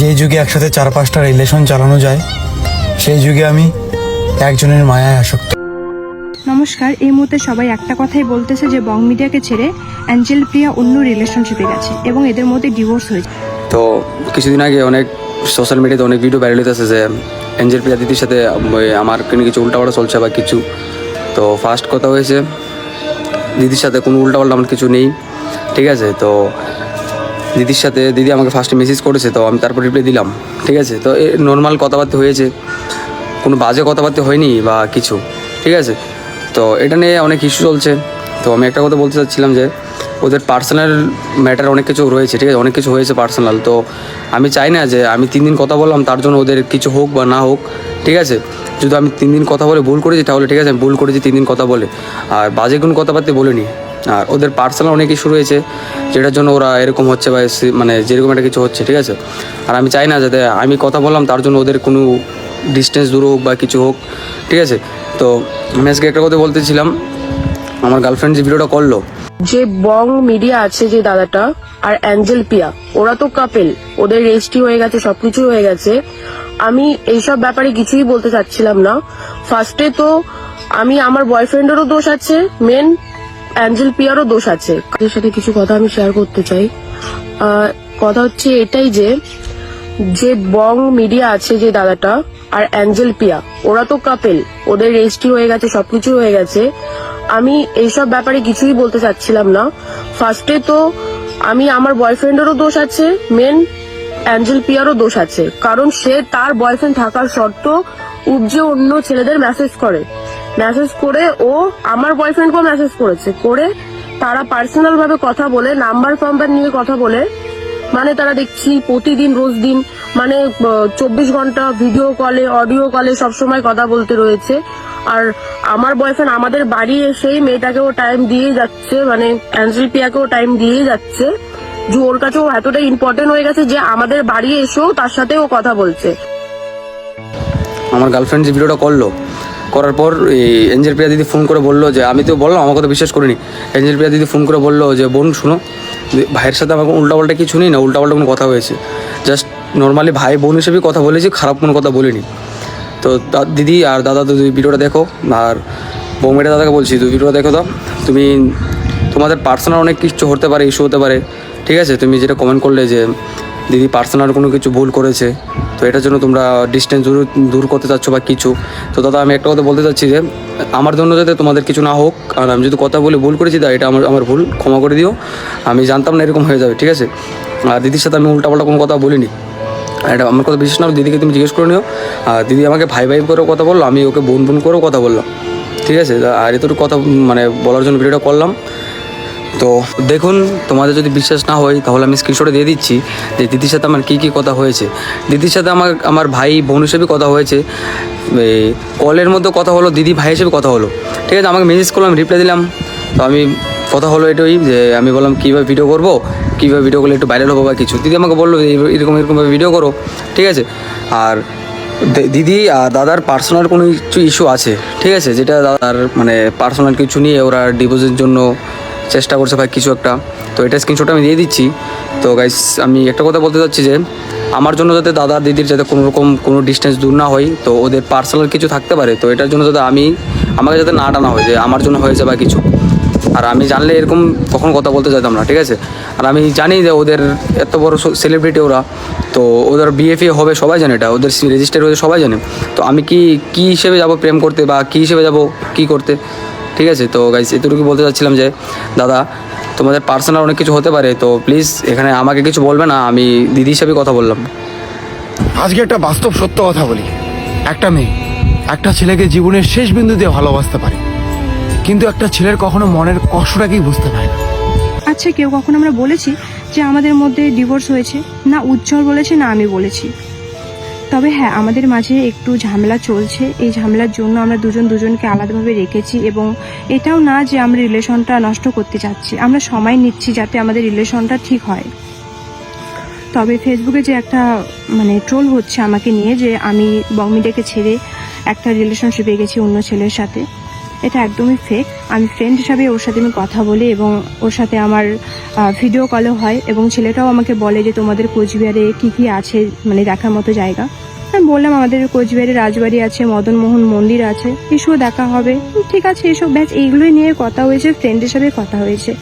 যে যুগে একসাথে চার পাঁচটা রিলেশন চালানো যায় সেই যুগে আমি একজনের মায়ায় আসক্ত। নমস্কার এই মুহূর্তে সবাই একটা কথাই বলতেছে যে বং মিডিয়াকে ছেড়ে অ্যাঞ্জেল প্রিয়া অন্য রিলেশনশিপে গেছে এবং এদের মধ্যে ডিভোর্স হয়েছে। তো কিছুদিন আগে অনেক সোশ্যাল মিডিয়াতে অনেক ভিডিও ভাইরাল হইতেছে যে এঞ্জেল প্রিয়া দিদির সাথে আমার কোনো কিছু উল্টাপাল্টা চলছে বা কিছু। তো ফার্স্ট কথা হয়েছে দিদির সাথে কোনো উল্টাপাল্টা আমার কিছু নেই ঠিক আছে? তো দিদির সাথে, দিদি আমাকে ফার্স্টে মেসেজ করেছে, তো আমি তারপর রিপ্লাই দিলাম, ঠিক আছে? তো নর্মাল কথাবার্তা হয়েছে, কোনো বাজে কথাবার্তা হয়নি বা কিছু, ঠিক আছে? তো এটা নিয়ে অনেক ইস্যু চলছে, তো আমি একটা কথা বলতে চাচ্ছিলাম যে, ওদের পার্সোনাল ম্যাটার অনেক কিছু রয়েছে, ঠিক আছে? অনেক কিছু হয়েছে পার্সোনাল তো আমি চাই না যে আমি তিন দিন কথা বললাম, তার জন্য ওদের কিছু হোক বা না হোক, ঠিক আছে? যদি আমি তিন দিন কথা বলে ভুল করেছি, তাহলে ঠিক আছে, আমি ভুল করেছি, তিন দিন কথা বলে, আর বাজে কোনো কথাবার্তা বলিনি। আর ওদের পার্সোনাল অনেক ইস্যু রয়েছে, যেটার জন্য ওরা এরকম হচ্ছে বা মানে যেরকম একটা কিছু হচ্ছে, ঠিক আছে? আর আমি চাই না যাতে আমি কথা বললাম, তার জন্য ওদের কোনো ডিস্টেন্স দূর হোক বা কিছু হোক, ঠিক আছে? তো আমি আজকে একটা কথা বলতেছিলাম, আমার গার্লফ্রেন্ড যে ভিডিওটা করল। যে বং মিডিয়া আছে যে দাদাটা, আর অ্যাঞ্জেল পিয়া, ওরা তো কাপেল ওদের রেজিস্ট্রি হয়ে গেছে, সবকিছু হয়ে গেছে। আমি এইসব ব্যাপারে কিছুই বলতে চাচ্ছিলাম না। ফার্স্টে তো আমি, আমার বয়ফ্রেন্ডেরও দোষ আছে মেন অ্যাঞ্জেল পিয়ারও দোষ আছে। এর সাথে কিছু কথা আমি শেয়ার করতে চাই। কথা হচ্ছে এটাই যে যে বং মিডিয়া আছে যে দাদাটা, আর অ্যাঞ্জেল পিয়া, ওরা তো কাপেল ওদের রেজিস্ট্রি হয়ে গেছে, সবকিছু হয়ে গেছে। আমি এইসব ব্যাপারে কিছুই বলতে চাচ্ছিলাম না। ফার্স্টে তো আমি আমার বয়ফ্রেন্ডেরও দোষ আছে মেন অ্যাঞ্জেল পিয়ারও দোষ আছে। কারণ সে তার বয়ফ্রেন্ড থাকার সত্ত্বেও উপজে অন্য ছেলেদের মেসেজ করে। মেসেজ করে ও আমার বয়ফ্রেন্ডকেও মেসেজ করেছে, করে তারা পার্সোনাল ভাবে কথা বলে নাম্বার ফাম্বার নিয়ে কথা বলে মানে তারা দেখছি প্রতিদিন, রোজ দিন মানে চব্বিশ ঘণ্টা ভিডিও কলে অডিও কলে সবসময় কথা বলতে রয়েছে। আর আমার বয়ফ্রেন্ড আমাদের বাড়ি এসেই মেয়েটাকেও টাইম দিয়ে যাচ্ছে মানে অ্যাঞ্জেল পিয়াকেও টাইম দিয়ে যাচ্ছে। যে ওর কাছেও এতটা ইম্পর্টেন্ট হয়ে গেছে যে আমাদের বাড়ি এসেও তার সাথে ও কথা বলছে। আমার গার্লফ্রেন্ড যে ভিডিওটা করল করার পর এঞ্জেল প্রিয়া দিদি ফোন করে বলল যে, আমি তো বললাম আমার কথা বিশ্বাস করিনি। এঞ্জেল প্রিয়া দিদি ফোন করে বলল যে, বোন, শুনো ভাইয়ের সাথে আমাকে উল্টাপাল্টা কিছু নেই না, উল্টাপাল্টা কোনো কথা হয়েছে। জাস্ট নর্মালি ভাই বোন হিসেবেই কথা বলেছি, খারাপ কোনো কথা বলিনি। তো দিদি আর দাদা তো ভিডিওটা দেখো, আর বৌমেটা দাদাকে বলছি তুই ভিডিওটা দেখো দাও। তুমি, তোমাদের পার্সোনাল অনেক কিছু হতে পারে ইস্যু হতে পারে, ঠিক আছে? তুমি যেটা কমেন্ট করলে যে দিদি পার্সোনাল কোনো কিছু ভুল করেছে, তো এটার জন্য তোমরা ডিস্টেন্স দূর দূর করতে চাচ্ছ বা কিছু। তো দাদা, আমি একটা কথা বলতে চাচ্ছি যে, আমার জন্য যাতে তোমাদের কিছু না হোক, আর আমি যদি কথা বলে ভুল করেছি তা এটা আমার আমার ভুল, ক্ষমা করে দিও। আমি জানতাম না এরকম হয়ে যাবে, ঠিক আছে? আর দিদির সাথে আমি উল্টাপাল্টা কোনো কথা বলিনি। আর এটা আমার কথা বিশেষ না, দিদিকে তুমি জিজ্ঞেস করে নিও। আর দিদি আমাকে ভাই ভাই করেও কথা বলল, আমি ওকে বোন বোন করেও কথা বললাম। ঠিক আছে? আর এতটুকু কথা মানে বলার জন্য ভিডিওটা করলাম। তো দেখুন, তোমাদের যদি বিশ্বাস না হয়, তাহলে আমি স্ক্রিনশটে দিয়ে দিচ্ছি যে দিদির সাথে আমার কী কী কথা হয়েছে। দিদির সাথে আমার আমার ভাই, বোন হিসেবে কথা হয়েছে। কলের মধ্যে কথা হলো, দিদি ভাই হিসেবে কথা হলো। ঠিক আছে, আমাকে মেসেজ করলাম রিপ্লাই দিলাম। তো আমি কথা হলো এটাই যে, আমি বললাম, কীভাবে ভিডিও করব? কীভাবে ভিডিও করলে একটু ভাইরাল হব বা কিছু? দিদি আমাকে বলল এরকম এরকমভাবে ভিডিও করো। ঠিক আছে? আর দিদি আর দাদার পার্সোনাল কোনো কিছু ইস্যু আছে। ঠিক আছে? যেটা দাদার মানে পার্সোনাল কিছু নিয়ে ওরা ডিভোর্সের জন্য চেষ্টা করছে বা কিছু একটা। তো এটা স্ক্রিনশট আমি দিয়ে দিচ্ছি। তো গাইস আমি একটা কথা বলতে চাচ্ছি যে, আমার জন্য যাতে দাদা দিদির যাতে কোনো রকম কোনো ডিস্টেন্স দূর না হয়, তো ওদের পার্সোনাল কিছু থাকতে পারে, তো এটার জন্য যাতে আমি, আমাকে যাতে না টানা হয় যে আমার জন্য হয়েছে বা কিছু। আর আমি জানলে এরকম কখনো কথা বলতে চাইতাম না, ঠিক আছে? আর আমি জানি যে ওদের এত বড় সেলিব্রিটি ওরা, তো ওদের বিএফএ হবে, সবাই জানে এটা, ওদের রেজিস্টার হয়েছে সবাই জানে। তো আমি কি কি হিসেবে যাব প্রেম করতে বা কি হিসেবে যাব, কি করতে? ঠিক আছে? তো গাইস এতটুকু বলতে চাচ্ছিলাম যে দাদা তোমাদের পার্সোনাল অনেক কিছু হতে পারে তো প্লিজ এখানে আমাকে কিছু বলবে না আমি দিদি হিসেবে কথা বললাম। আজকে একটা বাস্তব সত্য কথা বলি। একটা মেয়ে একটা ছেলেকে জীবনের শেষ বিন্দু দিয়ে ভালোবাসতে পারে। কিন্তু একটা ছেলের কখনো মনের কষ্টটাকেই বুঝতে পারে না। আচ্ছা কেউ কখন আমরা বলেছি যে আমাদের মধ্যে ডিভোর্স হয়েছে? না উজ্জ্বল বলেছে না আমি বলেছি। তবে হ্যাঁ আমাদের মাঝে একটু ঝামেলা চলছে। এই ঝামেলার জন্য আমরা দুজন দুজনকে আলাদাভাবে রেখেছি এবং এটাও না যে আমরা রিলেশনটা নষ্ট করতে চাচ্ছি। আমরা সময় নিচ্ছি যাতে আমাদের রিলেশনটা ঠিক হয়। তবে ফেসবুকে যে একটা মানে ট্রোল হচ্ছে আমাকে নিয়ে যে আমি বংমিডিয়াকে ছেড়ে একটা রিলেশনশিপে গেছি অন্য ছেলের সাথে। এটা একদমই ফেক আমি ফ্রেন্ড হিসাবে ওর সাথে আমি কথা বলি এবং ওর সাথে আমার ভিডিও কলও হয় এবং ছেলেটাও আমাকে বলে যে তোমাদের কোচবিহারে কি কি আছে মানে দেখার মতো জায়গা। আমি বললাম আমাদের কোচবিহারে রাজবাড়ি আছে মদনমোহন মন্দির আছে এসব দেখা হবে। ঠিক আছে, এসব ব্যাচ এইগুলোই নিয়ে কথা হয়েছে ফ্রেন্ড হিসাবে কথা হয়েছে।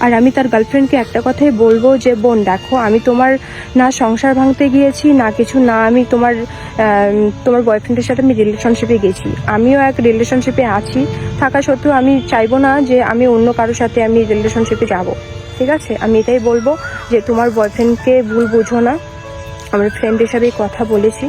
আর আমি তার গার্লফ্রেন্ডকে একটা কথাই বলব যে, বোন, দেখো, আমি তোমার না সংসার ভাঙতে গিয়েছি, না কিছু, না আমি তোমার তোমার বয়ফ্রেন্ডের সাথে আমি রিলেশনশিপে গেছি। আমিও এক রিলেশনশিপে আছি। থাকা সত্ত্বেও আমি চাইব না যে, আমি অন্য কারোর সাথে আমি রিলেশনশিপে যাব। ঠিক আছে? আমি এটাই বলব যে, তোমার বয়ফ্রেন্ডকে ভুল বুঝো না। আমরা ফ্রেন্ড হিসাবেই কথা বলেছি।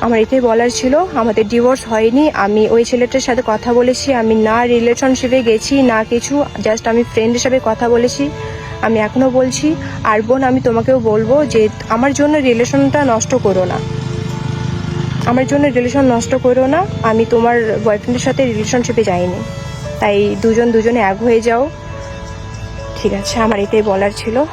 আমার এটাই বলার ছিল, আমাদের ডিভোর্স হয়নি, আমি ওই ছেলেটার সাথে কথা বলেছি, আমি না রিলেশনশিপে গেছি, না কিছু জাস্ট আমি ফ্রেন্ড হিসাবে কথা বলেছি, আমি এখনও বলছি, আর বোন আমি তোমাকেও বলব যে আমার জন্য রিলেশনটা নষ্ট করো না। আমার জন্য রিলেশন নষ্ট করো না, আমি তোমার বয়ফ্রেন্ডের সাথে রিলেশনশিপে যাইনি। তাই দুজন দুজনে এক হয়ে যাও। ঠিক আছে, আমার এটাই বলার ছিল।